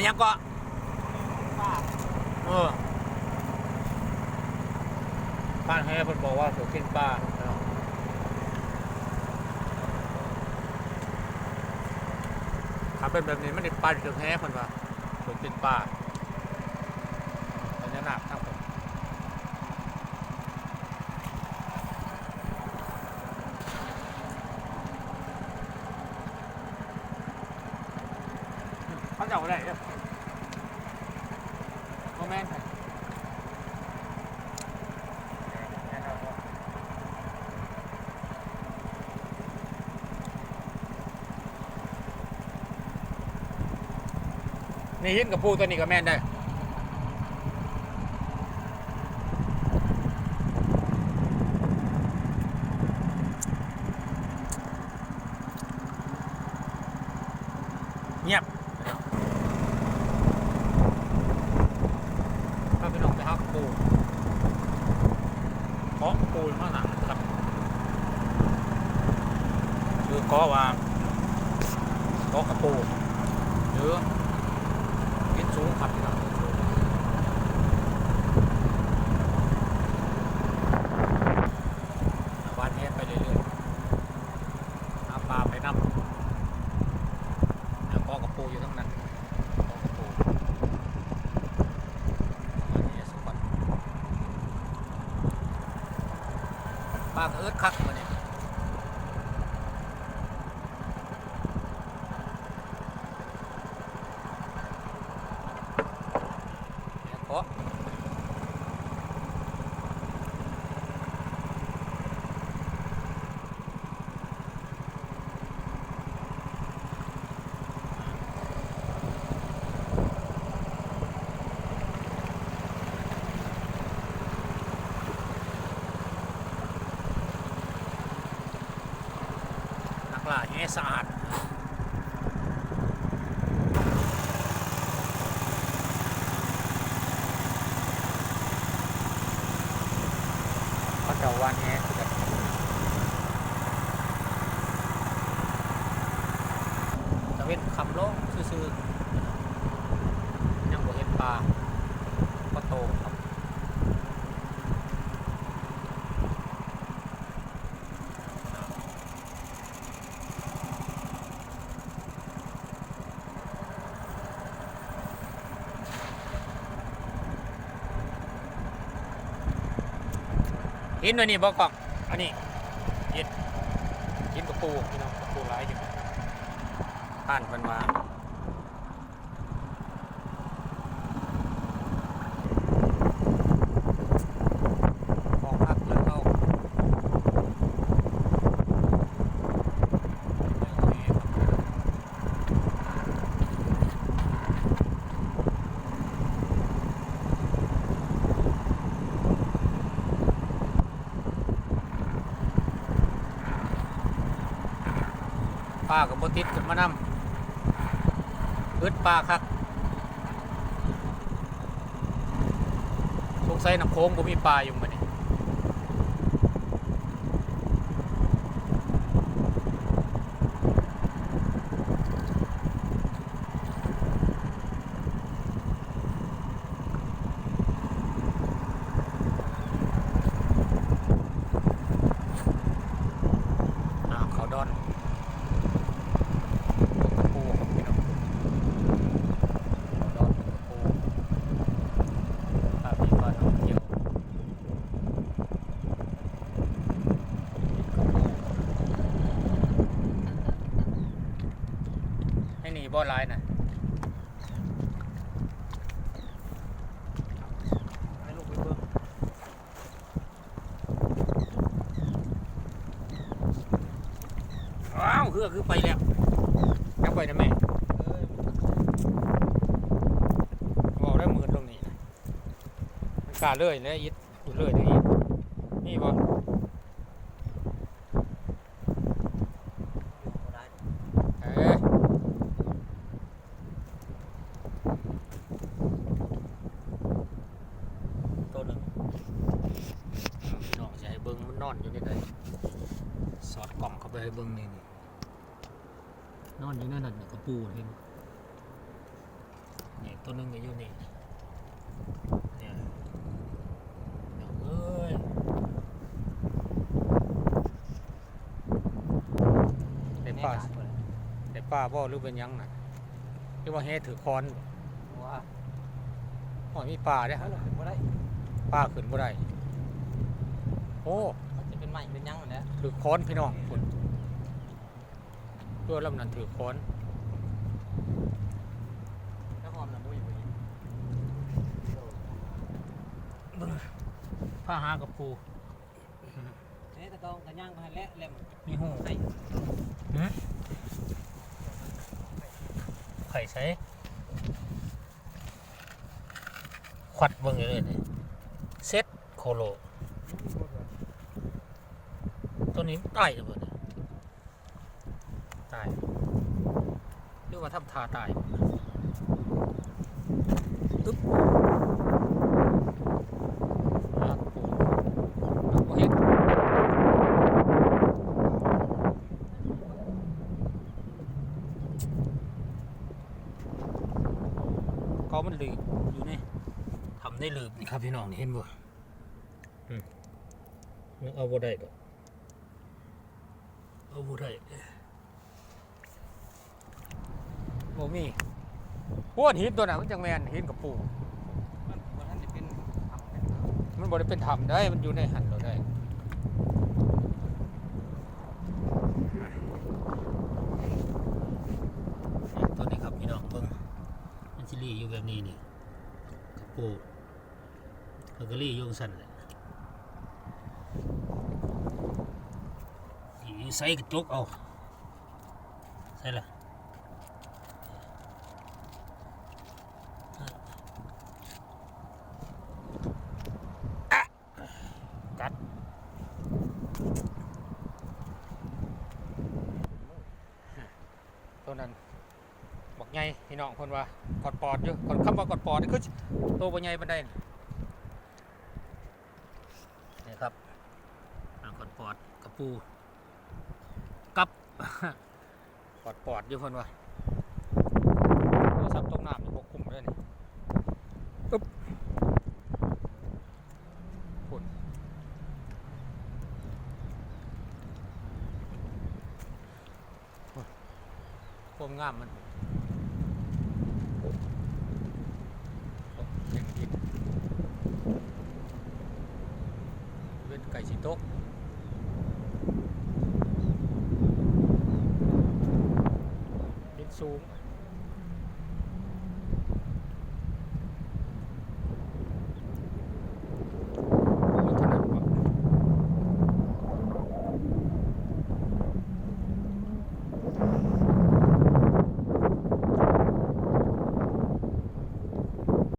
ไม่ยังก็ป้าเออบ้านให้เพิ่นบอกว่าเขากินปลาถ้าเป็นแบบนี้มันได้ปลาถึงแห้เพิ่นว่าเขากินปลาอันนี้หนักทั้ง เขาจะเอาอะไรเนี่ยโมเมนนี่หินกับปูตัวนี้ก็แม่นได้เงียบ ถ้าเป็น้องไปฮักปูเคาะปูข้างหลังครับ คือเคาะว่าเคาะกระปูนรือ กินสูงครับพี่น้องวันนี้ไปเรื่อยๆหาปลาไปน้ำแล้วก็กระปูอยู่ทั้งนั้นก็กระปูวันนี้สมบัติ ปลาก็เอิร์ดคักมาเนี่ยแล้วก็นั สะอาดเขาเจะวานแห่คือกันจะเป็นคำโลงซื่อๆยังบ่เห็นปลาก็โตครับ หินตัวนี้บอกกล่องอันนี้หินหินกระปูพี่น้องกระปูร้ายอยู่ผ่านเพิ่นมาของพักเพื่อนเข้า ปลากับบติดกันมานำอึดปลาครับสงสัยน้ำโค้งก็มีปลาอยู่เหมือนอ่าวเขาดอน กระปูครับพี่น้องดอนกระปูภาพนี้ก็ท่องเที่ยวกระปู บ่อลายน่ะให้ลูกไปเบิ่งว้าวเฮือคือไปแล้วยังไปนะแม่บอกได้หมื่นตรงนี้นะมันกล้าเลยแล้วยิดอยู่เลยนี่นี่บ่เอ้ยตัวหนึ่งเอาพี่น้องจะให้เบิ้งมันนอนอยู่นี่เลยสอดกล่อง เข้าไปให้เบิ้งนี่นี่นอนอยู่นั่นน่ะกระปูเห็นนี่ตัวหนึงก็อยู่นี่เนี่ยเอ้ยได้ป้าได้ป้าบ่หรือเป็นหยังน่ะหรือว่าเฮ็ดถือคอนว่าอ๋อมีป่าเด้อถ้าเราขึ้นบ่ได้ป่าขึ้นบ่ได้โอ้มันจะเป็นใหม่เป็นยังเหมือนนี้ถือค้อนพี่น้องคุณ ตัวลำนั้นถือค้อนถ้าหอมน้ำมูอยู่บ่ดีผ้าหากับปูเอ๊ะแต่ก็กระย่างก็ให้แล้วเล่มมีหูใส่ไข่ใช้ควัดเบิ่งอยู่เลยนี่เซ็ตโคโล ตัวนี้ตายเลยบ่เนี่ย ตายเรียกว่าทำทาตายตึ๊บลากปูบ่เฮ็ดก็มันลืมอยู่นี่ทำได้ลืมนี่ครับพี่น้องนี่เห็นบ่อืมยังเอาบ่ได้ดอกเอาบ่ได้ บ่มีพวกหินตัวน่ะมันจังแมนหินกับปูมันบ่ทันจะเป็นทำเป็นมันบ่ได้เป็นถ้ำได้มันอยู่ในหันเราได้ตัวนี้ครับพี่น้องเบิ่งมันสิรีอยู่แบบนี้นี่กับปูแล้วก็รีอยู่จังซั่นแหละอีใส่กระจกเอาใส่ละ กัดตัวนั้นบอกไงพี่ น้องคนว่ากอดปอดอยู่คนคำว่ากอดปอดนี่คือตัวใหญ่ปานใดนี่นี่ครับกอดปอดกระปูกับกอดปอดอยู่คนว่าโทรศัพท์ตกน้ำนี่บกคุมเลยนี่อึ๊บคุณความงามมันโอ้เก่งดินเป็นไก่สิตกเป็นสูง